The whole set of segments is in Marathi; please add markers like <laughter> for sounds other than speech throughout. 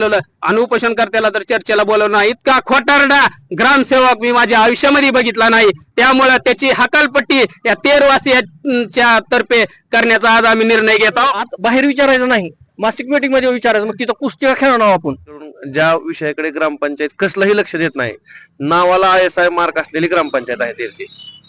बोलवलं. आणि उपोषणकर्त्याला तर चर्चेला बोलवलं नाही. इतका खोटारडा ग्रामसेवक मी माझ्या आयुष्यामध्ये बघितला नाही. त्यामुळे त्याची हकालपट्टी या तेरवासियाच्या तर्फे करण्याचा आज आम्ही निर्णय घेत आहोत. बाहेर विचारायचं नाही. मासिक मीटिंगमध्ये विचारायचं. मग तिथं कुस्ती खेळणार आपण. ज्या विषयाकडे ग्रामपंचायत कसलंही लक्ष देत नाही नावाला आय एस आय मार्क असलेली ग्रामपंचायत आहे त्यांची.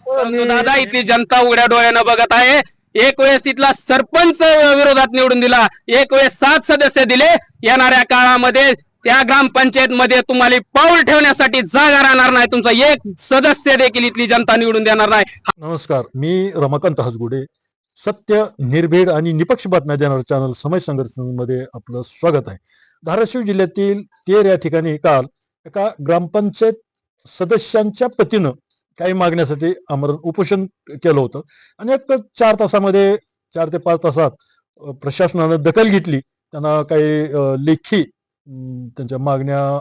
परंतु दादा इथली जनता उघड्या डोळ्यानं बघत आहे. एक वेळेस तिथला सरपंच विरोधात निवडून दिला. एक वेळेस सात सदस्य दिले. येणाऱ्या काळामध्ये त्या ग्रामपंचायत मध्ये तुम्हाला पाऊल ठेवण्यासाठी जागा राहणार नाही. तुमचा एक सदस्य देखील इथली जनता निवडून देणार नाही. नमस्कार मी रमाकांत हसगुडे सत्य निर्भीड आणि निपक्ष बातम्या देणार चॅनल समय संघर्षमध्ये आपलं स्वागत आहे. धाराशिव जिल्ह्यातील तेर या ठिकाणी काल एका ग्रामपंचायत सदस्यांच्या पतीनं काही मागण्यासाठी आमरण उपोषण केलं होतं. आणि एक चार तासामध्ये चार ते पाच तासात प्रशासनानं दखल घेतली. त्यांना काही लेखी त्यांच्या मागण्या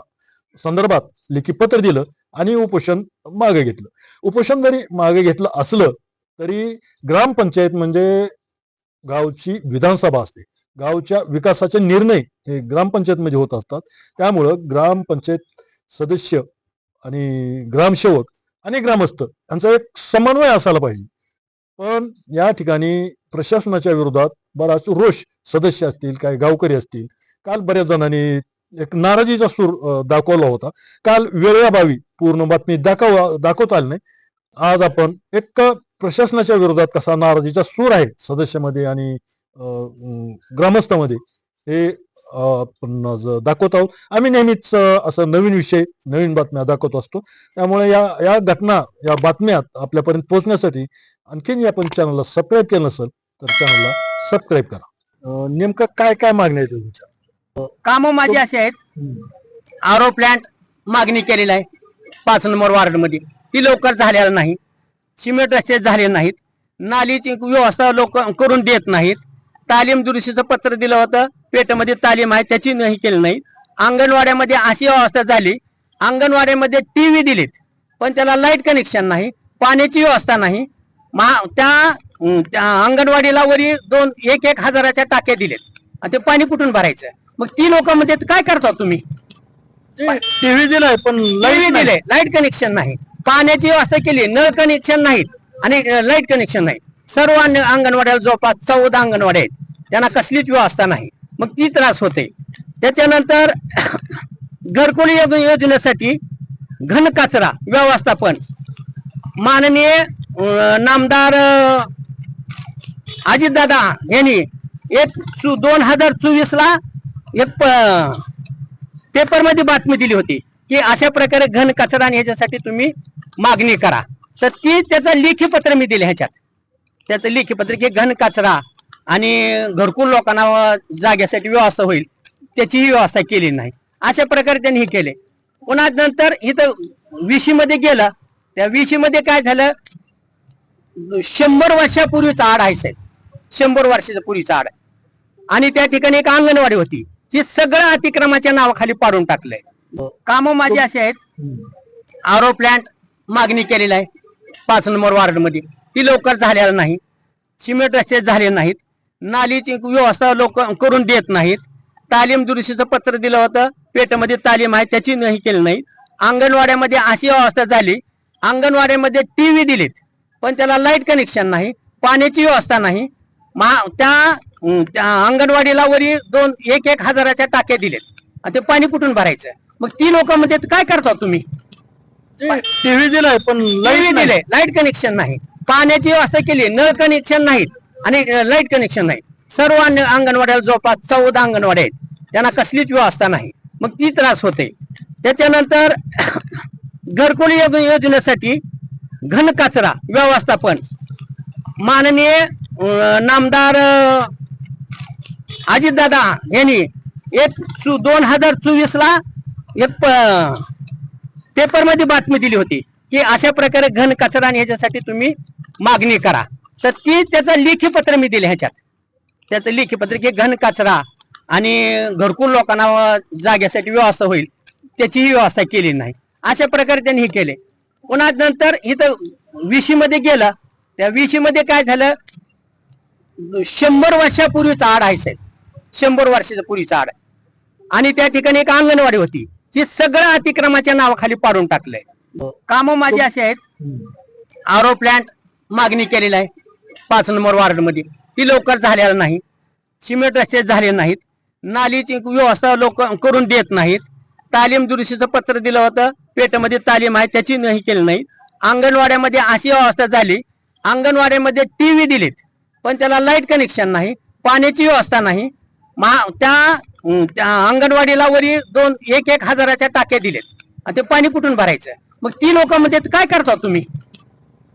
संदर्भात लेखी पत्र दिलं आणि उपोषण मागे घेतलं. उपोषण जरी मागे घेतलं असलं तरी ग्रामपंचायत म्हणजे गावची विधानसभा असते. गावच्या विकासाचे निर्णय हे ग्रामपंचायतमध्ये होत असतात. त्यामुळं ग्रामपंचायत सदस्य आणि ग्रामसेवक आणि ग्रामस्थ यांचा एक समन्वय असायला पाहिजे. पण या ठिकाणी प्रशासनाच्या विरोधात बराच रोष सदस्य असतील काही गावकरी असतील. काल बऱ्याच जणांनी एक नाराजीचा सूर दाखवला होता. काल वेळेअभावी पूर्ण बातमी दाखव दाखवता आली नाही. आज आपण एक प्रशासनाच्या विरोधात कसा नाराजीचा सूर आहे सदस्यामध्ये आणि ग्रामस्थामध्ये हे दाखवत आहोत. आम्ही नेहमीच असं नवीन विषय नवीन बातम्या दाखवत असतो. त्यामुळे या या घटना या बातम्यात आपल्यापर्यंत पोहोचण्यासाठी आणखीन आपण चॅनलला सबस्क्राईब केलं नसेल तर चॅनलला सबस्क्राईब करा. नेमकं काय काय मागण्या आहेत तुमच्या? कामं माझी अशी आहेत. आरो प्लांट मागणी केलेला आहे. पाच नंबर वार्डमध्ये ती लवकर झालेला नाही. सिमेंट रस्ते झाले नाहीत. नालीची व्यवस्था लोक करून देत नाहीत. तालीम दुरुस्तीचं पत्र दिलं होतं. पेटमध्ये तालीम आहे त्याची नाही केली नाही. अंगणवाड्यामध्ये अशी व्यवस्था झाली. अंगणवाड्यामध्ये टीव्ही दिलीत पण त्याला लाइट कनेक्शन नाही पाण्याची व्यवस्था नाही. मा- त्या अंगणवाडीला वरी दोन एक एक हजाराच्या टाक्या दिलेत. आणि ते पाणी कुठून भरायचं? मग ती लोक म्हणतात काय करता तुम्ही? टीव्ही दिलाय पण लाइट दिले लाइट कनेक्शन नाही. पाण्याची व्यवस्था केली नळ कनेक्शन नाहीत आणि लाइट कनेक्शन नाही. सर्व अंग- अंगणवाड्याला जवळपास चौदा अंगणवाड्या आहेत. त्यांना कसलीच व्यवस्था नाही. मग ती त्रास होते. त्याच्यानंतर घरकुल योजनेसाठी घन कचरा व्यवस्थापन. माननीय नामदार अजित दादा यांनी एक दोन हजार चोवीसला एक पेपरमध्ये बातमी दिली होती की अशा प्रकारे घन कचरा आणि ह्याच्यासाठी तुम्ही मागणी करा. तर ती त्याचं लेखी पत्र मी दिले ह्याच्यात. त्याचं लेखी पत्र की घन कचरा आणि घरकुल लोकांना जागेसाठी व्यवस्था होईल. त्याचीही व्यवस्था केली नाही. अशा प्रकारे त्यांनी हे केले. पुन्हा नंतर इथं विशी मध्ये गेलं. त्या विशी मध्ये काय झालं? शंभर वर्षापूर्वीचा आड आहे साहेब. शंभर वर्षाचा पूर्वीचा आड आहे. आणि त्या ठिकाणी एक अंगणवाडी होती. ती सगळं अतिक्रमाच्या नावाखाली पाडून टाकलंय. कामं माझी अशी आहेत. आरो प्लांट मागणी केलेला आहे. पाच नंबर वार्डमध्ये. ती लवकर झालेला नाही. सिमेंट रस्ते झाले नाहीत. नालीची व्यवस्था लोक करून देत नाहीत. तालीम दुरुस्तीचं पत्र दिलं होतं. पेटमध्ये तालीम आहे त्याची नाही केली नाही अंगणवाड्यामध्ये अशी व्यवस्था झाली. अंगणवाड्यामध्ये टीव्ही दिलीत. पण त्याला लाइट कनेक्शन नाही पाण्याची व्यवस्था नाही. मा- त्या अंगणवाडीला वरी दोन एक एक हजाराच्या टाक्या दिलेत. आणि ते पाणी कुठून भरायचं? मग ती लोक म्हणतात काय करता तुम्ही? टीव्ही दिलाय पण लाइट लाइट दिले लाइट कनेक्शन नाही. पाण्याची व्यवस्था केली नळ कनेक्शन नाहीत. आणि लाइट कनेक्शन नाही. सर्व अंगणवाड्याला जवळपास चौदा अंगणवाड्या आहेत. त्यांना कसलीच व्यवस्था नाही. मग ती त्रास होते. त्याच्यानंतर <coughs> घरकुल योजनेसाठी घन कचरा व्यवस्थापन. माननीय नामदार अजित दादा यांनी एक दोन हजार चोवीस ला एक पेपरमध्ये बातमी दिली होती की अशा प्रकारे घन कचरा आणि तुम्ही मागणी करा. तर ती त्याचं लेखी पत्र मी दिले ह्याच्यात. त्याचं लेखी पत्र की घन कचरा आणि घरकुल लोकांना जाग्यासाठी व्यवस्था होईल त्याचीही व्यवस्था केली नाही. अशा प्रकारे त्यांनी हे केले. पुन्हा नंतर इथं विशी मध्ये गेलं. त्या विशी मध्ये काय झालं? शंभर वर्षापूर्वीचा आड आहे साहेब. शंभर वर्षाचा पूर्वीचा आड. आणि त्या ठिकाणी एक अंगणवाडी होती. ही सगळं अतिक्रमाच्या नावाखाली पाडून टाकलंय. कामं माझी अशी आहेत. आरो प्लांट मागणी केलेला आहे. पाच नंबर वार्डमध्ये ती लवकर झालेला नाही. सिमेंट रस्ते झाले नाहीत. नालीची व्यवस्था लोक करून देत नाहीत. तालीम दुरुस्तीचं पत्र दिलं होतं. पेटमध्ये तालीम आहे त्याची नाही केली नाही. अंगणवाड्यामध्ये अशी व्यवस्था झाली. अंगणवाड्यामध्ये टीव्ही दिलीत. पण त्याला लाइट कनेक्शन नाही. पाण्याची व्यवस्था नाही. मा त्या अंगणवाडीला वरी दोन एक एक हजाराच्या टाक्या दिलेत. आणि ते पाणी कुठून भरायचं? मग ती लोकांमध्ये काय करता तुम्ही?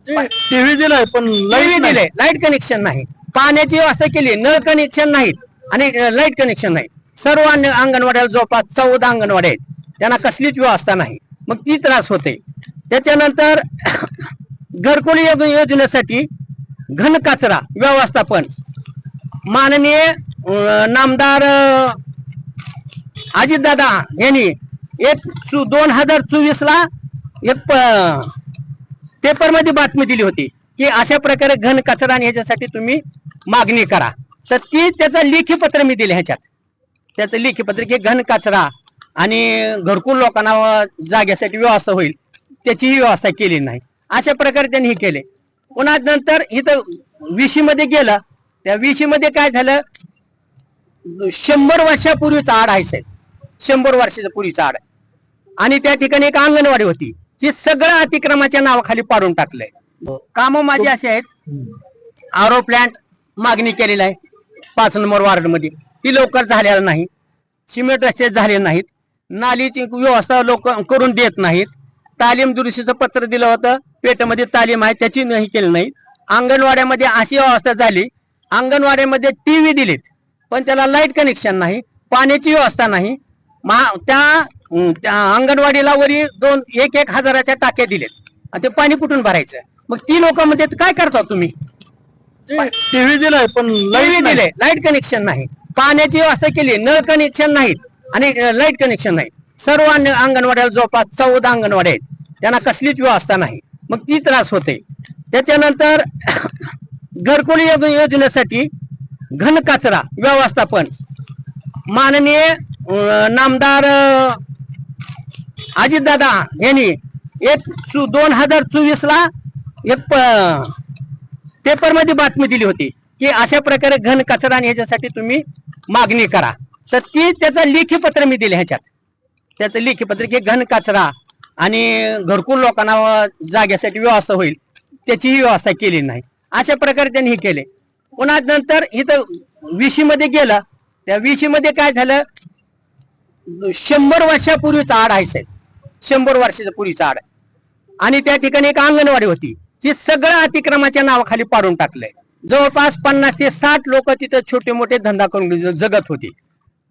टीव्ही दिलाय पण लाइट लाइट दिले लाइट कनेक्शन नाही. पाण्याची व्यवस्था केली नळ कनेक्शन नाहीत आणि लाइट कनेक्शन नाही सर्व अंग- अंगणवाड्याला जवळपास चौदा अंगणवाड्या आहेत. त्यांना कसलीच व्यवस्था नाही. मग ती त्रास होते. त्याच्यानंतर <coughs> घरकुल यो- योजनेसाठी घन कचरा व्यवस्थापन. माननीय अं, नामदार अजितदादा यांनी एक दोन हजार चोवीस ला एक मध्ये बातमी दिली होती की अशा प्रकारे घन कचरा आणि ह्याच्यासाठी तुम्ही मागणी करा. तर ती त्याचं लेखी पत्र मी दिले ह्याच्यात. त्याचं लेखी पत्र की घन कचरा आणि घरकुल लोकांना जाग्यासाठी व्यवस्था होईल त्याचीही व्यवस्था केली नाही. अशा प्रकारे त्यांनी हे केले. पुन्हा नंतर इथं विशी मध्ये गेलं. त्या विशी मध्ये काय झालं? शंभर वर्षापूर्वीचा आड आहे साहेब. शंभर वर्षाच्या पूर्वीचा आड आणि त्या ठिकाणी एक अंगणवाडी होती. ही सगळं अतिक्रमाच्या नावाखाली पाडून टाकलंय. कामं माझी अशी आहेत. आरो प्लांट मागणी केलेला आहे. पाच नंबर वार्डमध्ये ती लवकर झालेला नाही. सिमेंट रस्ते झाले नाहीत. नालीची व्यवस्था लोक करून देत नाहीत. तालीम दुरुस्तीचं पत्र दिलं होतं. पेटमध्ये तालीम आहे. त्याची नाही केली नाही अंगणवाड्यामध्ये अशी व्यवस्था झाली. अंगणवाड्यामध्ये टीव्ही दिलीत. पण त्याला लाइट कनेक्शन नाही. पाण्याची व्यवस्था नाही. महा त्या त्या अंगणवाडीला वरी दोन एक एक हजाराच्या टाक्या दिलेत आणि ते पाणी कुठून भरायचं? मग ती लोक म्हणजे काय करता तुम्ही? टीव्ही दिलाय पण लाइट दिले लाइट कनेक्शन नाही. पाण्याची व्यवस्था केली. नळ कनेक्शन नाहीत. आणि लाइट कनेक्शन नाही. सर्व अंग- अंगणवाड्याला जवळपास चौदा अंगणवाड्या आहेत. त्यांना कसलीच व्यवस्था नाही. मग ती त्रास होते. त्याच्यानंतर <coughs> घरकुल योजनेसाठी घन कचरा व्यवस्थापन. माननीय नामदार अजितदादा यांनी एक दोन हजार चोवीस ला एक पेपरमध्ये बातमी दिली होती की अशा प्रकारे घन कचरा आणि ह्याच्यासाठी तुम्ही मागणी करा. तर ती त्याचं लेखी पत्र मी दिले ह्याच्यात. त्याचं लेखी पत्र की घन कचरा आणि घरकुल लोकांना जाग्यासाठी व्यवस्था होईल त्याचीही व्यवस्था केली नाही. अशा प्रकारे त्यांनी हे केले. पुन्हा नंतर इथं विशी मध्ये गेलं. त्या विशी मध्ये काय झालं? शंभर वर्षापूर्वीचा आड आहे साहेब. शंभर वर्षाच्या पूर्वीचा आड आणि त्या ठिकाणी एक अंगणवाडी होती. ही सगळं अतिक्रमाच्या नावाखाली पाडून टाकलंय. जवळपास पन्नास ते साठ लोक तिथं छोटे मोठे धंदा करून जगत होती.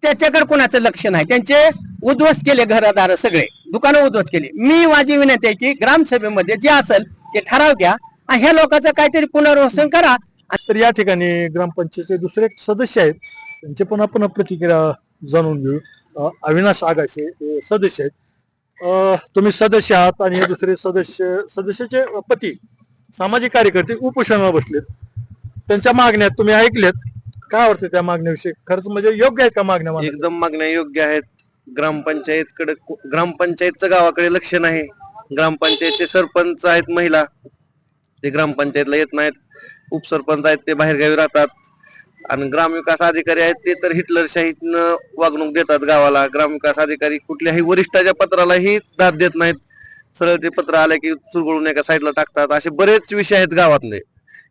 त्याच्याकडे कोणाचं लक्ष नाही. त्यांचे उद्ध्वस्त केले घरदार सगळे. दुकानं उद्ध्वस्त केले. मी माझी विनंती आहे की ग्रामसभेमध्ये जे असेल ते ठराव घ्या आणि ह्या लोकांचं काहीतरी पुनर्वसन करा. तर या ठिकाणी ग्रामपंचायतचे दुसरे सदस्य आहेत. त्यांचे पण आपण प्रतिक्रिया जाणून घेऊ. अविनाश आगाशे सदस्य आहेत. तुम्ही सदस्य आहात आणि हे दुसरे सदस्य सदस्याचे पती सामाजिक कार्यकर्ते उपोषणाला बसलेत. त्यांच्या मागण्या तुम्ही ऐकल्यात. काय वाटतं त्या मागण्याविषयी? खरंच म्हणजे योग्य आहेत का मागण्या मागण्या? एकदम मागण्या योग्य आहेत. ग्रामपंचायतकडे ग्रामपंचायतचं गावाकडे लक्ष नाही. ग्रामपंचायतचे सरपंच आहेत महिला. ते ग्रामपंचायतला येत नाहीत. उपसरपंच आहेत ते बाहेरगावी राहतात. आणि ग्रामविकास अधिकारी आहेत ते तर हिटलरशाहीनं वागणूक देतात गावाला. ग्रामविकास अधिकारी कुठल्याही वरिष्ठाच्या पत्रालाही दाद देत नाहीत. सरळ ते पत्र आले की चुरगळून एका साईडला टाकतात. असे बरेच विषय आहेत गावातले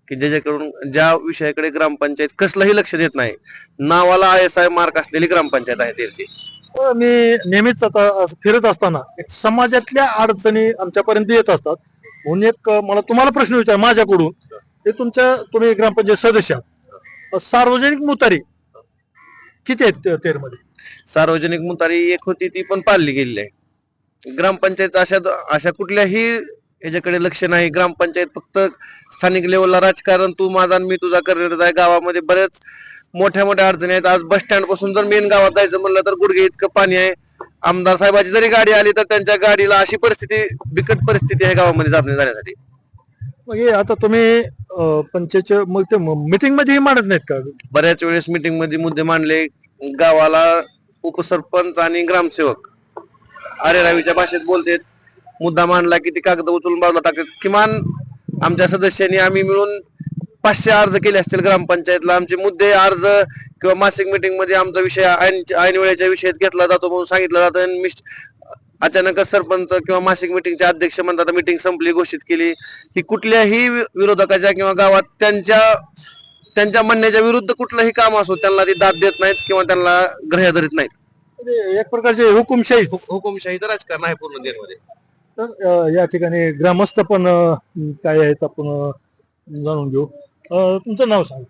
की ज्याच्याकडून ज्या विषयाकडे ग्रामपंचायत कसलंही लक्ष देत नाही. नावाला आय एस आय मार्क असलेली ग्रामपंचायत आहे त्यांची. हो, मी नेहमीच आता फिरत असताना समाजातल्या अडचणी आमच्यापर्यंत येत असतात. म्हणून एक मला तुम्हाला प्रश्न विचार माझ्याकडून. ते तुमच्या तुम्ही ग्रामपंचायत सदस्य आहात. सार्वजनिक मुतारी किती आहेत तेरमध्ये? सार्वजनिक मुतारी एक होती ती पण पाळली गेलेली आहे. ग्रामपंचायत अशा अशा कुठल्याही याच्याकडे लक्ष नाही. ग्रामपंचायत फक्त स्थानिक लेवलला राजकारण तू माझा आणि मी तुझा करण्यात आहे. गावामध्ये बरेच मोठ्या मोठ्या अडचणी आहेत. आज बस स्टँडपासून जर मेन गावात जायचं म्हणलं तर गुडघे इतकं पाणी आहे. आमदार साहेबाची जरी गाडी आली तर त्यांच्या गाडीला अशी परिस्थिती बिकट परिस्थिती आहे गावामध्ये जाण्यासाठी. मग हे आता तुम्ही पंचायतच्या मग ते मिटिंगमध्ये मांडत नाहीत का बऱ्याच वेळेस मीटिंगमध्ये मुद्दे मांडले. गावाला उपसरपंच आणि ग्रामसेवक अरे रवीच्या भाषेत बोलतेत. मुद्दा मांडला की ते कागद उचलून बाजूला टाकतात. किमान आमच्या सदस्यांनी आम्ही मिळून पाचशे अर्ज केले असतील ग्रामपंचायतला. आमचे मुद्दे अर्ज किंवा मासिक मिटिंगमध्ये आमचा विषय ऐन वेळेच्या विषयात घेतला जातो म्हणून सांगितलं जातं. अचानकच सरपंच किंवा मासिक मिटिंगचे अध्यक्ष म्हणतात मिटिंग संपली घोषित केली. ही कुठल्याही विरोधकाच्या किंवा गावात त्यांच्या त्यांच्या म्हणण्याच्या विरुद्ध कुठलंही काम असो त्यांना ती दाद देत नाहीत किंवा त्यांना ग्रह धरीत नाहीत. एक प्रकारचे हुकुमशाही. हुकुमशाहीचं राजकारण आहे पूर्ण देशमध्ये. तर या ठिकाणी ग्रामस्थ पण काय आहेत आपण जाणून घेऊ. तुमचं नाव सांग.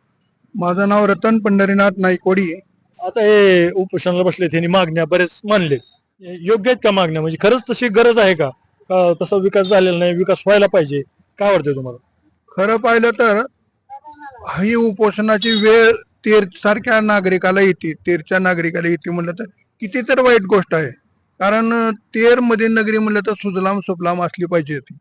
माझं नाव रतन पंढरीनाथ नाईकवाडी. आहे. आता हे उपोषणाला बसले त्यांनी मागण्या बरेच मानले. म्हणजे योग्य आहेत का मागण्या? म्हणजे खरंच तशी गरज आहे का? का तसा विकास झालेला नाही विकास व्हायला पाहिजे? काय वाटतंय तुम्हाला? खरं पाहिलं तर ही उपोषणाची वेळ तेर सारख्या नागरिकाला येते. तेरच्या नागरिकाला येते म्हणलं तर किती तर वाईट गोष्ट आहे. कारण तेरमध्ये नगरी म्हणलं तर सुजलाम सुफलाम असली पाहिजे होती.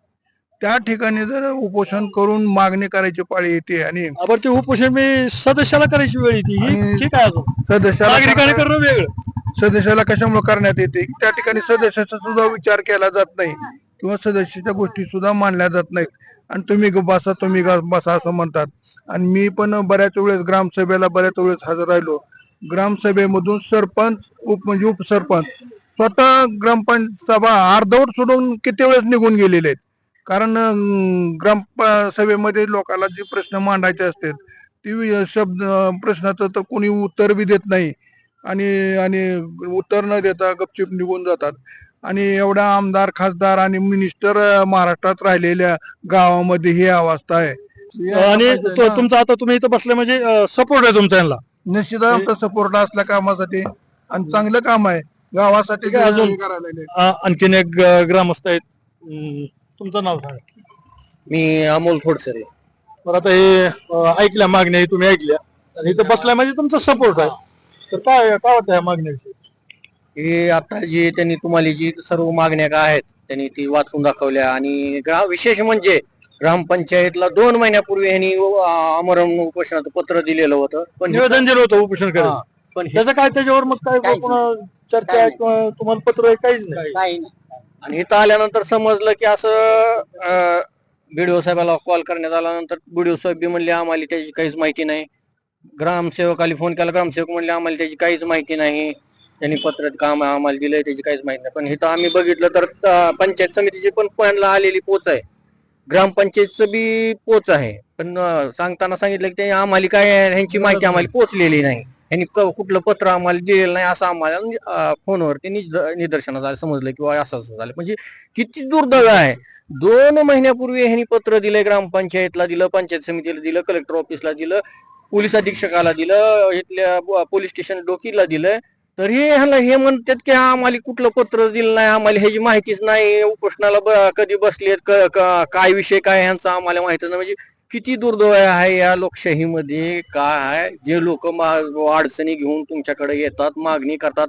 त्या ठिकाणी जर उपोषण करून मागणी करायची पाळी येते आणि आपण ते उपोषण मी सदस्याला करायची वेळ येते. ही ठीक आहे अजून. नागरिकाने सदस्याला करणं वेगळं. सदस्याला कशामुळे करण्यात येते? त्या ठिकाणी सदस्याचा सुद्धा विचार केला जात नाही. किंवा सदस्याच्या गोष्टी सुद्धा मानल्या जात नाहीत. आणि तुम्ही ग बसा तुम्ही ग बसा असं म्हणतात. आणि मी पण बऱ्याच वेळेस ग्रामसभेला बऱ्याच वेळेस हजर राहिलो. ग्रामसभेमधून सरपंच उप म्हणजे उपसरपंच स्वतः ग्रामपंच सभा अर्धवट सोडून किती वेळेस निघून गेलेले आहेत? कारण अं, ग्राम प- सभेमध्ये लोकांना जे प्रश्न मांडायचे असतात ती शब्द प्रश्नाचं तर कोणी उत्तर बी देत नाही. आणि आणि उत्तर न देता गपचिप निघून जातात. आणि एवढा आमदार खासदार आणि मिनिस्टर महाराष्ट्रात राहिलेल्या गावामध्ये ही अवस्था आहे. आणि तुमचा आता तुम्ही इथं बसले म्हणजे सपोर्ट आहे तुमचा यांना. निश्चित आमचा सपोर्ट असल्या कामासाठी आणि चांगलं काम आहे. गावासाठी अजून- आणखीन एक ग्रामस्थ आहेत. तुमचं नाव सांगा. मी अमोल थोडसरे. तर आता हे अ, ऐकल्या मागण्या हे तुम्ही ऐकल्या. आणि इथं बसल्या म्हणजे तुमचा सपोर्ट आहे. तर काय काय वाटतं ह्या मागण्याविषयी? हे आता जे त्यांनी तुम्हाला जी सर्व मागण्या काय आहेत त्यांनी ती वाचून दाखवल्या. आणि विशेष म्हणजे ग्रामपंचायतला दोन महिन्यापूर्वी यांनी अं, आमरण उपोषणाचं पत्र दिलेलं होतं. पण हे- निवेदन दिलं होतं उपोषण करायला पण हे त्याचं काय त्याच्यावर मग काय काहीच चर्चा काही किंवा तुम्हाला पत्र आहे काहीच नाही. काही नाही. आणि इथं आल्यानंतर समजलं की असं बीडीओ साहेबाला कॉल करण्यात आल्यानंतर बीडीओ साहेब बी म्हणले आम्हाला त्याची काहीच माहिती नाही. ग्रामसेवकाला फोन केला ग्रामसेवक म्हणले आम्हाला त्याची काहीच माहिती नाही. त्यांनी पत्र काम आम्हाला दिलंय त्याची काहीच माहिती नाही. पण इथं आम्ही बघितलं तर पंचायत समितीची पण पॅनला आलेली पोच आहे. ग्रामपंचायतचं बी पोच आहे. पण सांगताना सांगितलं की ते आम्हाला काय ह्यांची माहिती आम्हाला पोचलेली नाही. यांनी कुठलं पत्र आम्हाला दिलेलं नाही असं आम्हाला म्हणजे, अं, फोनवरती आलं समजलं किंवा असं असं झालं. म्हणजे किती दुर्दैव आहे. दोन महिन्यापूर्वी ह्यांनी पत्र दिलंय ग्रामपंचायतला दिलं पंचायत समितीला दिलं कलेक्टर ऑफिसला दिलं पोलीस अधीक्षकाला दिलं इथल्या पोलीस स्टेशन डोकीला दिलं. तरी ह्याला हे म्हणतात की आम्हाला कुठलं पत्र दिलं नाही आम्हाला ह्याची माहितीच नाही. उपोषणाला कधी बसलेत काय विषय काय ह्यांचा आम्हाला माहितच नाही. म्हणजे किती दुर्दैव आहे या लोकशाहीमध्ये? काय आहे? जे लोक अडचणी घेऊन तुमच्याकडे येतात मागणी करतात.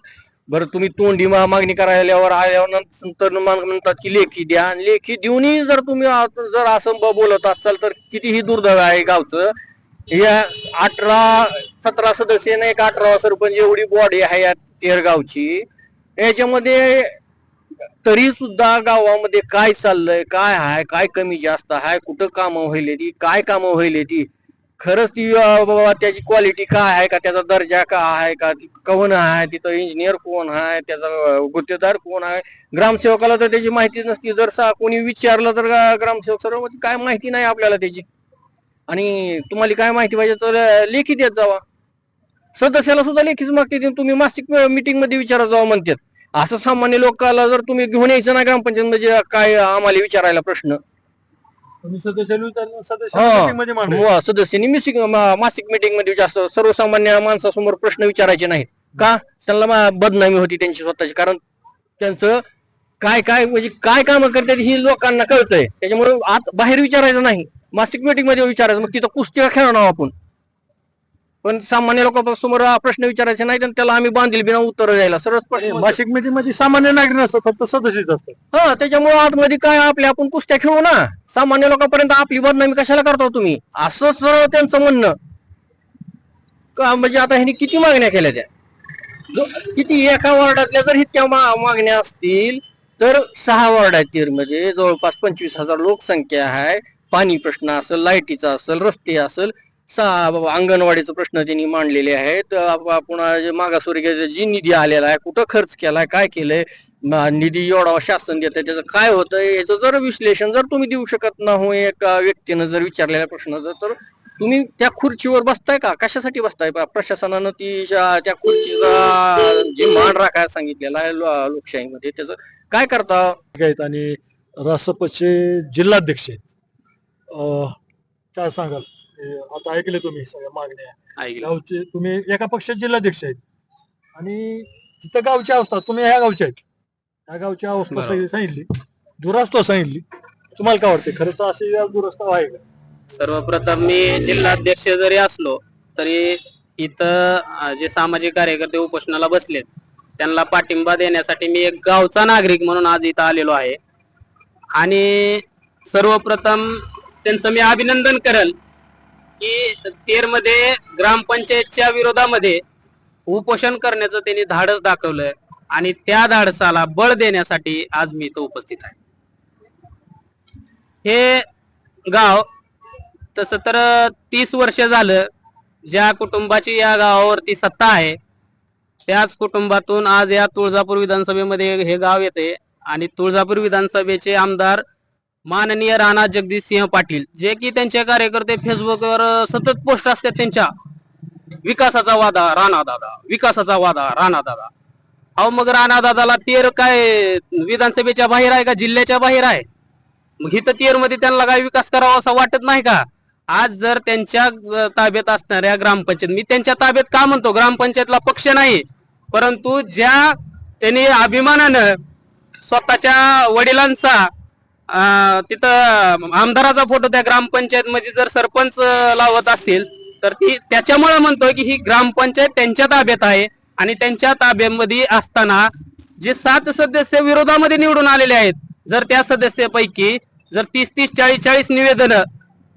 बरं तुम्ही तोंडी मागणी करायल्यावर आल्यावर नंतर म्हणतात की लेखी द्या. आणि लेखी देऊनही जर तुम्ही जर असं बोलत असाल तर कितीही दुर्दैव आहे गावचं. या अठरा सतरा सदस्य नाही एक अठरा सरपंच एवढी बॉडी आहे या तेरगावची. याच्यामध्ये तरी सुद्धा गावामध्ये काय चाललंय काय आहे काय कमी जास्त आहे कुठं कामं व्हायले ती काय कामं व्हायले ती? खरंच ती बाबा त्याची क्वालिटी काय आहे का? त्याचा दर्जा काय आहे का? कोण आहे? तिथं इंजिनियर कोण आहे? त्याचा गुत्तेदार कोण आहे? ग्रामसेवकाला तर त्याची माहितीच नसती. जर सा कोणी विचारलं तर ग्रामसेवक सर्व काय माहिती नाही आपल्याला त्याची? आणि तुम्हाला काय माहिती पाहिजे तर लेखी देत जावा. सदस्याला सुद्धा लेखीच मागते तुम्ही मासिक मीटिंगमध्ये विचारत जावा म्हणतात. असं सामान्य लोकांना जर तुम्ही घेऊन यायचं ना ग्रामपंचायत म्हणजे काय आम्हाला विचारायला प्रश्न? हा. सदस्यांनी मिसिक मीटिंगमध्ये विचार सर्वसामान्य माणसासमोर प्रश्न विचारायचे नाहीत. का? त्यांना बदनामी होती त्यांची स्वतःची. कारण त्यांचं काय काय म्हणजे काय काम करतात ही लोकांना कळतंय. त्याच्यामुळे आत बाहेर विचारायचं नाही. मासिक मीटिंगमध्ये विचारायचं. मग तिथं कुस्त्या खेळणार आपण? पण सामान्य लोकांसमोर प्रश्न विचारायचे आणि त्याला आम्ही बांधील बिना उत्तर द्यायला. सरळ प्रश्न मीटिंगमध्ये सामान्य नागरिक नसतात फक्त सदस्यच असतात. हा त्याच्यामुळे आतमध्ये काय आपल्या आपण कुस्त्या खेळू ना. सामान्य लोकांपर्यंत आपली बदनामी कशाला करता तुम्ही? असं सरळ त्यांचं म्हणणं. का म्हणजे आता ह्यांनी किती मागण्या केल्या त्या? किती एका वॉर्डातल्या जर इतक्या मागण्या असतील तर सहा वॉर्ड आहेत तीरमध्ये जवळपास पंचवीस हजार लोकसंख्या आहे. पाणी प्रश्न असेल लाईटीचा असेल रस्ते असेल सहा अंगणवाडीचा प्रश्न त्यांनी मांडलेले आहेत पुन्हा मागासवर्गीय जी निधी आलेला आहे कुठं खर्च केलाय काय केलंय निधी एवढा शासन देत त्याचं काय होतं याचं जर विश्लेषण जर तुम्ही देऊ शकत ना हो एका व्यक्तीनं जर विचारलेल्या प्रश्नाचं तर तुम्ही त्या खुर्चीवर बसताय का? कशासाठी बसताय? बा- प्रशासनानं ती त्या खुर्चीचा जे मान राखायला सांगितलेला आहे लोकशाहीमध्ये त्याचं काय करता? आहेत आणि रासपचे जिल्हाध्यक्ष आहेत. अं, काय सांगाल? हे आता ऐकले तुम्ही सगळ्या मागण्या. ऐकलं गावचे तुम्ही एका पक्षात जिल्हाध्यक्ष आहेत. आणि तिथं गावची अवस्था तुम्ही ह्या गावच्या आहेत. ह्या गावची अवस्था बरोबर. सगळी सांगितली. दुरावस्था सांगितली. तुम्हाला काय वाटते खरंच अशी दुरावस्था आहे का? सर्वप्रथम मी जिल्हाध्यक्ष जरी असलो तरी इथं अं, जे सामाजिक कार्यकर्ते उपोषणाला बसलेत त्यांना पाठिंबा देण्यासाठी मी एक गावचा नागरिक म्हणून आज इथं आलेलो आहे. आणि सर्वप्रथम त्यांचं मी अभिनंदन करेल. की तेरमध्ये ग्रामपंचायतच्या विरोधामध्ये उपोषण करण्याचं त्यांनी धाडस दाखवलंय आणि त्या धाडसाला बळ देण्यासाठी आज मी इथं उपस्थित आहे. हे गाव तसं तर तीस वर्ष झालं ज्या कुटुंबाची या गावावरती सत्ता आहे त्याच कुटुंबातून आज या तुळजापूर विधानसभेमध्ये हे गाव येते आणि तुळजापूर विधानसभेचे आमदार माननीय राणा जगदीश सिंह पाटील जे की त्यांचे कार्यकर्ते फेसबुकवर सतत पोस्ट असतात त्यांच्या. विकासाचा वादा राणा दादा. विकासाचा वादा राणा दादा. अहो मग राणा दादाला तेर काय विधानसभेच्या बाहेर आहे का जिल्ह्याच्या बाहेर आहे? मग इथं तेरमध्ये त्यांना काय विकास करावा असं वाटत नाही का? आज जर त्यांच्या ताब्यात असणाऱ्या ग्रामपंचायत मी त्यांच्या ताब्यात का म्हणतो? ग्रामपंचायतला पक्ष नाही. परंतु ज्या त्यांनी अभिमानानं स्वतःच्या वडिलांचा तिथं आमदाराचा फोटो त्या ग्रामपंचायत मध्ये जर सरपंच लावत असतील तर ती त्याच्यामुळे म्हणतोय की ही ग्रामपंचायत त्यांच्या ताब्यात आहे आणि त्यांच्या ताब्यामध्ये असताना जे सात सदस्य विरोधामध्ये निवडून आलेले आहेत जर त्या सदस्यापैकी जर तीस तीस चाळीस चाळीस निवेदन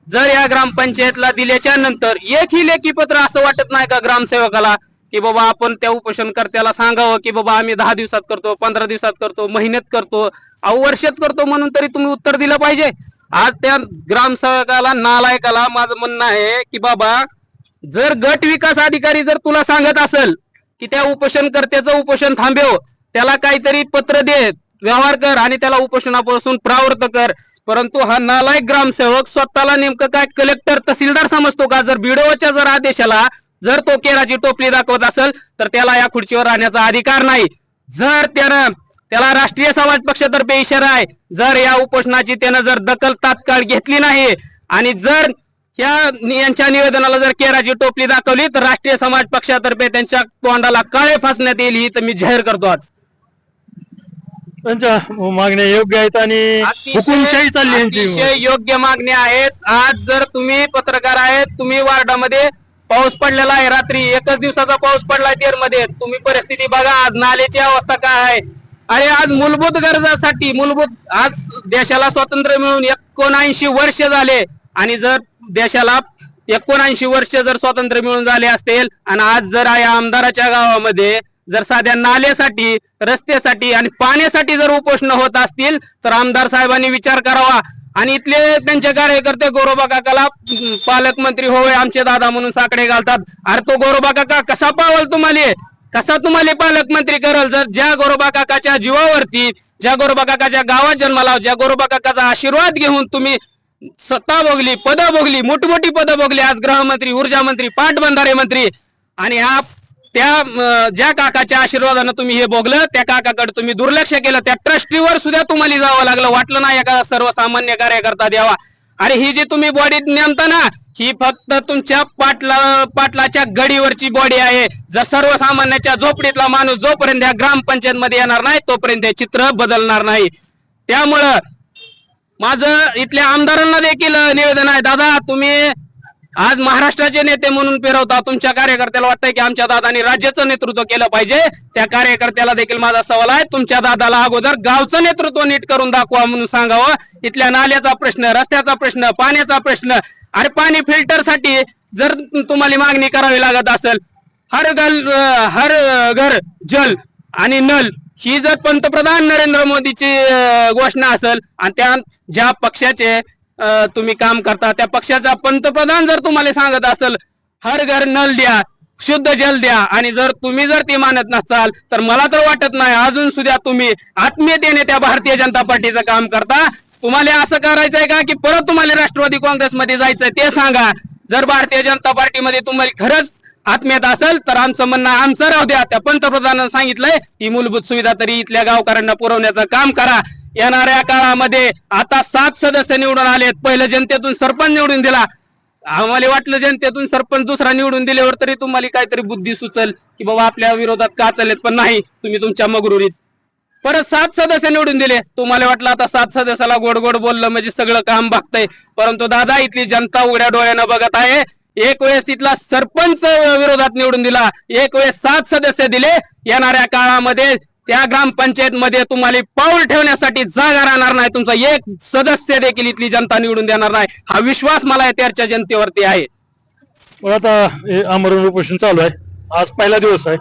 जर या ग्रामपंचायतला दिल्याच्या नंतर एकही लेखी पत्र असं वाटत नाही का ग्रामसेवकाला? की बाबा आपण त्या उपोषणकर्त्याला सांगावं की बाबा आम्ही दहा दिवसात करतो पंधरा दिवसात करतो महिन्यात करतो अहो वर्षात करतो म्हणून तरी तुम्ही उत्तर दिलं पाहिजे. आज त्या ग्रामसेवकाला नालायकाला माझं म्हणणं आहे की बाबा जर गट विकास अधिकारी जर तुला सांगत असेल की त्या उपोषणकर्त्याचं उपोषण थांबेव त्याला काहीतरी पत्र दे व्यवहार कर आणि त्याला उपोषणापासून प्रावृत्त कर. परंतु हा नालायक ग्रामसेवक स्वतःला नेमकं काय कलेक्टर तहसीलदार समजतो का? जर बीडोच्या जर आदेशाला जर तो केराची टोपली दाखवत असेल तर त्याला या खुर्चीवर राहण्याचा अधिकार नाही. जर त्यानं त्याला राष्ट्रीय समाज पक्षातर्फे इशारा आहे जर या उपोषणाची त्यानं जर दखल तात्काळ घेतली नाही आणि जर या यांच्या निवेदनाला जर केराची टोपली दाखवली तर राष्ट्रीय समाज पक्षातर्फे त्यांच्या तोंडाला काळे फासण्यात येईल ही तर मी जाहीर करतो आज. त्यांच्या मागण्या योग्य आहेत आणि हुकुमशाही चालली अतिशय योग्य मागणी आहेत. आज जर तुम्ही पत्रकार आहेत तुम्ही वार्डामध्ये पाऊस पडलेला आहे रात्री. एकच दिवसाचा पाऊस पडलाय तेरमध्ये तुम्ही परिस्थिती बघा आज नाल्याची अवस्था काय आहे? अरे आज मूलभूत गरजासाठी मूलभूत आज देशाला स्वातंत्र्य मिळून एकोणऐंशी वर्ष झाले. आणि जर देशाला एकोणऐंशी वर्ष जर स्वातंत्र्य मिळून झाले असतील आणि आज जर या आमदाराच्या गावामध्ये जर साध्या नाल्यासाठी रस्त्यासाठी आणि पाण्यासाठी जर उपोषण होत असतील तर आमदार साहेबांनी विचार करावा. आणि इथले त्यांचे कार्यकर्ते गोरोबा काकाला पालकमंत्री होय आमचे दादा म्हणून साकडे घालतात. अरे तो गोरोबा काका कसा पावल तुम्हाला? कसा तुम्हाला पालकमंत्री करल? जर ज्या गोरोबा काकाच्या जीवावरती ज्या गोरोबा काकाच्या गावात जन्माला ज्या गोरोबा काकाचा आशीर्वाद घेऊन तुम्ही सत्ता भोगली पद भोगली मोठमोठी पद भोगली आज गृहमंत्री ऊर्जा मंत्री पाटबंधारे मंत्री आणि हा त्या ज्या काकाच्या आशीर्वादानं तुम्ही हे भोगलं त्या काकाकडे तुम्ही दुर्लक्ष केलं त्या ट्रस्टीवर सुद्धा तुम्हाला जावं लागलं. वाटलं ना एका सर्वसामान्य कार्यकर्ता द्यावा. अरे ही जी तुम्ही बॉडी नेमता ना ही फक्त तुमच्या पाटला पाटलाच्या गडीवरची बॉडी आहे. जर सर्वसामान्याच्या झोपडीतला माणूस जोपर्यंत या ग्रामपंचायत मध्ये येणार नाही तोपर्यंत हे चित्र बदलणार नाही. त्यामुळं माझं इथल्या आमदारांना देखील निवेदन आहे दादा तुम्ही आज महाराष्ट्राचे नेते म्हणून फिरवता तुमच्या कार्यकर्त्याला वाटतंय की आमच्या दादानी राज्याचं नेतृत्व केलं पाहिजे. त्या कार्यकर्त्याला देखील माझा सवाल आहे. तुमच्या दादाला अगोदर गावचं नेतृत्व नीट करून दाखवा म्हणून सांगावं. इथल्या नाल्याचा प्रश्न रस्त्याचा प्रश्न पाण्याचा प्रश्न अरे पाणी फिल्टरसाठी जर तुम्हाला मागणी करावी लागत असेल हर घर हर घर जल आणि नल ही जर पंतप्रधान नरेंद्र मोदीची घोषणा असेल आणि त्या ज्या पक्षाचे तुम्ही काम करता त्या पक्षाचा पंतप्रधान जर तुम्हाला सांगत असेल हर घर नल द्या शुद्ध जल द्या आणि जर तुम्ही जर ते मानत नसाल तर मला तर वाटत नाही अजून सुद्धा तुम्ही आत्मीयतेने त्या भारतीय जनता पार्टीचं काम करता. तुम्हाला असं करायचंय का की परत तुम्हाला राष्ट्रवादी काँग्रेसमध्ये जायचंय ते सांगा. जर भारतीय जनता पार्टीमध्ये तुम्हाला खरंच आत्मीयता असेल तर आमचं म्हणणं आमचं राहू द्या. त्या पंतप्रधानांनी सांगितलंय ही मूलभूत सुविधा तरी इथल्या गावकऱ्यांना पुरवण्याचं काम करा. येणाऱ्या काळामध्ये आता सात सदस्य निवडून आलेत. पहिलं जनतेतून सरपंच निवडून दिला. आम्हाला वाटलं जनतेतून सरपंच दुसरा निवडून दिल्यावर तरी तुम्हाला काहीतरी बुद्धी सुचल की बाबा आपल्या विरोधात का चाललेत? पण नाही तुम्ही तुमच्या मगरुरीत. परत सात सदस्य निवडून दिले. तुम्हाला वाटलं आता सात सदस्याला गोड गोड बोललं म्हणजे सगळं काम बघतंय परंतु दादा इथली जनता उघड्या डोळ्यानं बघत आहे. एक वेळेस तिथला सरपंच विरोधात निवडून दिला. एक वेळेस सात सदस्य दिले. येणाऱ्या काळामध्ये त्या ग्रामपंचायत मध्ये तुम्हाला पाऊल ठेवण्यासाठी जागा राहणार नाही. तुमचा एक सदस्य देखील इथली जनता निवडून देणार नाही. हा विश्वास मला या त्याच्या जनतेवरती आहे. आता आमरण उपोषण चालू आहे. आज पहिला दिवस आहे.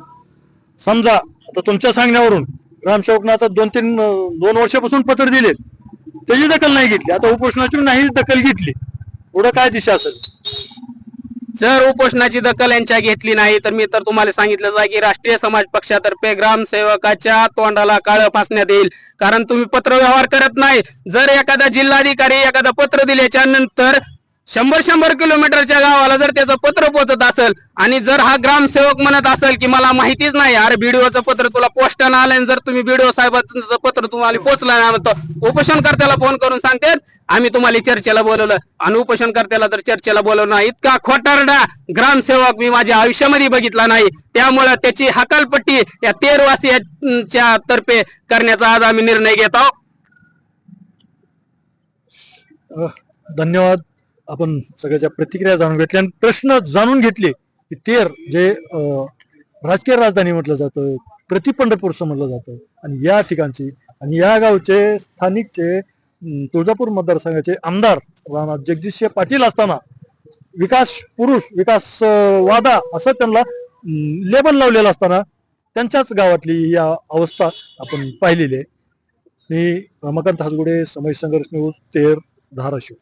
समजा आता तुमच्या सांगण्यावरून ग्रामसेवकनं आता दोन तीन दोन वर्षापासून पत्र दिले. त्याची दखल नाही घेतली. आता उपोषणाची नाहीच दखल घेतली. पुढं काय दिशा असेल? जर उपोषणाची दखल यांच्या घेतली नाही तर मी तर तुम्हाला सांगितलं जाईल की राष्ट्रीय समाज पक्षातर्फे ग्रामसेवकाच्या तोंडाला काळं फासण्यात येईल. कारण तुम्ही पत्र व्यवहार करत नाही. जर एखादा जिल्हाधिकारी एखादा पत्र दिल्याच्या नंतर शंभर शंभर किलोमीटरच्या गावाला जर त्याचं पत्र पोहोचत असेल आणि जर हा ग्रामसेवक म्हणत असेल की मला माहितीच नाही अरे बीडीओचं पत्र तुला पोस्टानं आलं जर तुम्ही बीडीओ साहेबांचं पत्र तुम्हाला पोहोचलं नाही म्हणतो उपोषणकर्त्याला फोन करून सांगतात आम्ही तुम्हाला चर्चेला बोलवलं. आणि उपोषणकर्त्याला तर चर्चेला बोलवलं नाही. इतका खोटारडा ग्रामसेवक मी माझ्या आयुष्यामध्ये बघितला नाही. त्यामुळं त्याची हकालपट्टी या तेरवासियाच्या तर्फे करण्याचा आज आम्ही निर्णय घेत आहोत. धन्यवाद. आपण सगळ्याच्या प्रतिक्रिया जाणून घेतल्या आणि प्रश्न जाणून घेतले की तेर जे राजकीय राजधानी म्हटलं जातं प्रति पंढरपूरचं म्हटलं जातं. आणि या ठिकाणची आणि या गावचे स्थानिकचे तुळजापूर मतदारसंघाचे आमदार राणा जगदीश पाटील असताना विकास पुरुष विकास वादा असं त्यांना लेबल लावलेलं असताना त्यांच्याच गावातली ही या अवस्था आपण पाहिलेली आहे. मी रमाकांत हासगुडे समय संघर्ष न्यूज तेर धाराशिव.